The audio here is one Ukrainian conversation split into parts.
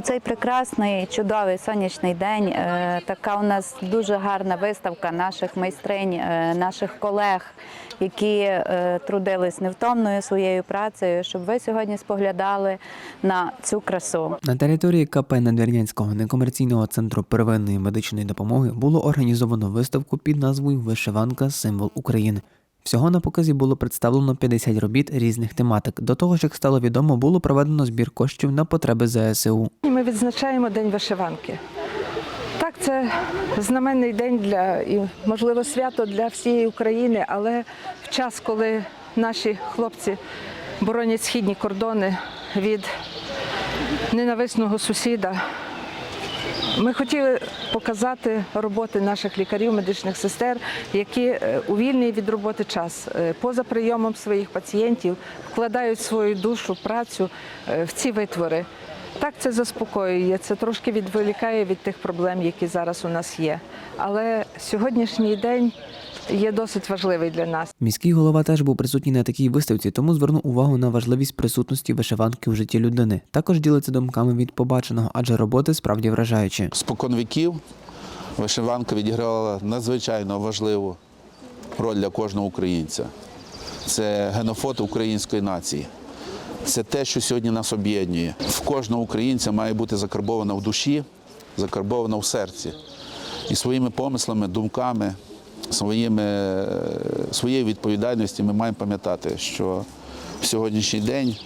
Цей прекрасний чудовий сонячний день. е, Така у нас дуже гарна виставка наших майстринь, е, наших колег, які е, трудились невтомною своєю працею, щоб ви сьогодні споглядали на цю красу. На території КП Надвірнянського некомерційного центру первинної медичної допомоги було організовано виставку під назвою Вишиванка символ України. Всього на показі було представлено 50 робіт різних тематик. До того ж, як стало відомо, було проведено збір коштів на потреби ЗСУ. Ми відзначаємо День вишиванки. Так, це знаменний день для і, можливо, свято для всієї України, але в час, коли наші хлопці боронять східні кордони від ненависного сусіда, ми хотіли показати роботи наших лікарів, медичних сестер, які е, у вільний від роботи час, е, поза прийомом своїх пацієнтів, вкладають свою душу, працю е, в ці витвори. Так це заспокоює, це трошки відволікає від тих проблем, які зараз у нас є. Але сьогоднішній день є досить важливий для нас. Міський голова теж був присутній на такій виставці, тому звернув увагу на важливість присутності вишиванки в житті людини. Також ділиться думками від побаченого, адже роботи справді вражаючі. Спокон віків вишиванка відігравала надзвичайно важливу роль для кожного українця. Це генофот української нації. Це те, що сьогодні нас об'єднує. В кожного українця має бути закарбована в душі, закарбована в серці. І своїми помислами, думками, своїми, своєю відповідальністю ми маємо пам'ятати, що в сьогоднішній день,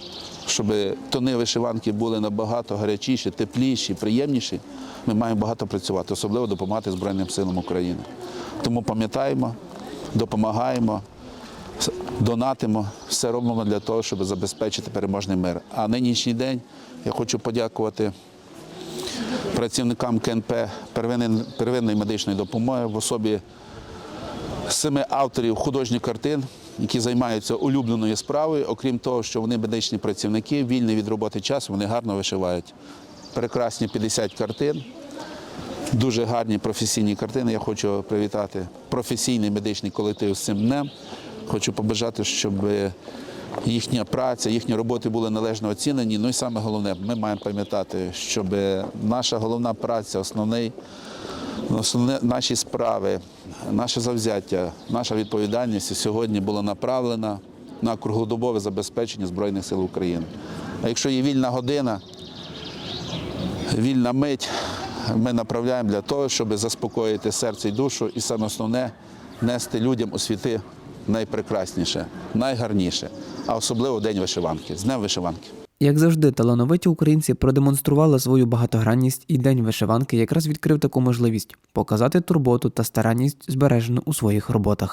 щоб тони вишиванки були набагато гарячіші, тепліші, приємніші, ми маємо багато працювати, особливо допомагати Збройним силам України. Тому пам'ятаємо, допомагаємо, донатимо, все робимо для того, щоб забезпечити переможний мир. А нинішній день я хочу подякувати працівникам КНП первинної медичної допомоги в особі семи авторів художніх картин, які займаються улюбленою справою. Окрім того, що вони медичні працівники, вільний від роботи час, вони гарно вишивають. Прекрасні 50 картин, дуже гарні професійні картини. Я хочу привітати професійний медичний колектив з цим днем. Хочу побажати, щоб їхня праця, їхні роботи були належно оцінені. Ну і саме головне, ми маємо пам'ятати, щоб наша головна праця, основний Основне наші справи, наше завзяття, наша відповідальність сьогодні була направлена на круглодобове забезпечення Збройних сил України. А якщо є вільна година, вільна мить, ми направляємо для того, щоб заспокоїти серце і душу, і саме основне нести людям у світи найпрекрасніше, найгарніше, а особливо День вишиванки, з Днем вишиванки. Як завжди, талановиті українці продемонстрували свою багатогранність, і день вишиванки якраз відкрив таку можливість показати турботу та старанність збережену у своїх роботах.